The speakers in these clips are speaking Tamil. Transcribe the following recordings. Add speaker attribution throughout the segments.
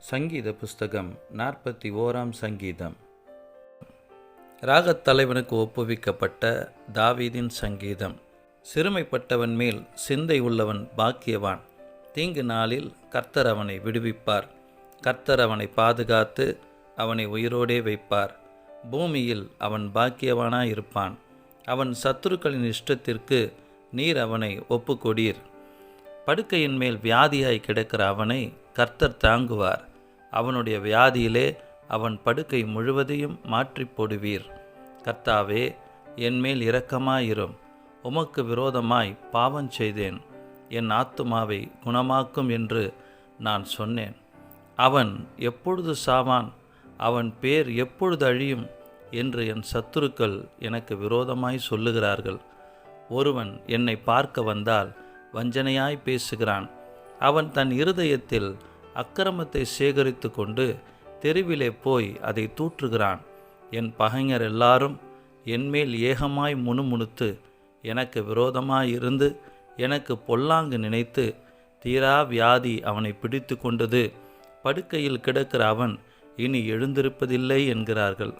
Speaker 1: சங்கீத புஸ்தகம் நாற்பத்தி ஓராம் சங்கீதம். ராகத் தலைவனுக்கு ஒப்புவிக்கப்பட்ட தாவீதின் சங்கீதம். சிறுமைப்பட்டவன் மேல் சிந்தை உள்ளவன் பாக்கியவான். தீங்கு நாளில் கர்த்தர் அவனை விடுவிப்பார். கர்த்தர் அவனை பாதுகாத்து அவனை உயிரோடே வைப்பார். பூமியில் அவன் பாக்கியவானாயிருப்பான். அவன் சத்துருக்களின் இஷ்டத்திற்கு நீர் அவனை ஒப்புக்கொடீர். படுக்கையின் மேல் வியாதியாய் கிடக்கிற அவனை கர்த்தர் தாங்குவார். அவனுடைய வியாதியிலே அவன் படுக்கை முழுவதையும் மாற்றி போடுவீர். கர்த்தாவே என்மேல் இரக்கமாயிரும். உமக்கு விரோதமாய் பாவம் செய்தேன். என் ஆத்துமாவை குணமாக்கும் என்று நான் சொன்னேன். அவன் எப்பொழுது சாவான்? அவன் பேர் எப்பொழுது அழியும்? என்று என் சத்துருக்கள் எனக்கு விரோதமாய் சொல்லுகிறார்கள். ஒருவன் என்னை பார்க்க வந்தால் வஞ்சனையாய் பேசுகிறான். அவன் தன் இருதயத்தில் அக்கிரமத்தை சேகரித்து கொண்டு தெருவிலே போய் அதை தூற்றுகிறான். என் பகைஞர் எல்லாரும் என்மேல் ஏகமாய் முணுமுணுத்து எனக்கு விரோதமாயிருந்து எனக்கு பொல்லாங்கு நினைத்து தீரா வியாதி அவனை பிடித்து கொண்டது. படுக்கையில் கிடக்கிற அவன் இனி எழுந்திருப்பதில்லை என்கிறார்கள்.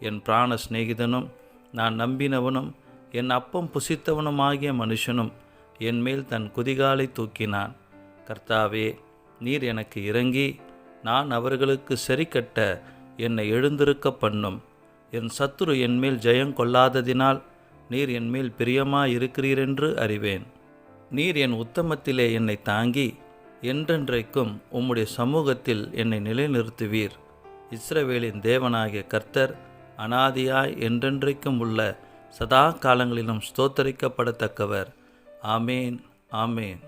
Speaker 1: என் பிராண சிநேகிதனும் நான் நம்பினவனும் என் அப்பம் புசித்தவனுமாகிய மனுஷனும் என்மேல் தன் குதிகாலை தூக்கினான். கர்த்தாவே நீர் எனக்கு இறங்கி நான் அவர்களுக்கு சரிக்கட்ட என்னை எழுந்திருக்க பண்ணும். என் சத்துரு என்மேல் ஜெயம் கொள்ளாததினால் நீர் என்மேல் பிரியமாயிருக்கிறீரென்று அறிவேன். நீர் என் உத்தமத்திலே என்னை தாங்கி என்றென்றைக்கும் உம்முடைய சமூகத்தில் என்னை நிலைநிறுத்துவீர். இஸ்ரவேலின் தேவனாகிய கர்த்தர் அனாதியாய் என்றென்றைக்கும் உள்ள சதா காலங்களிலும் ஸ்தோத்தரிக்கப்படத்தக்கவர். ஆமேன் ஆமேன்.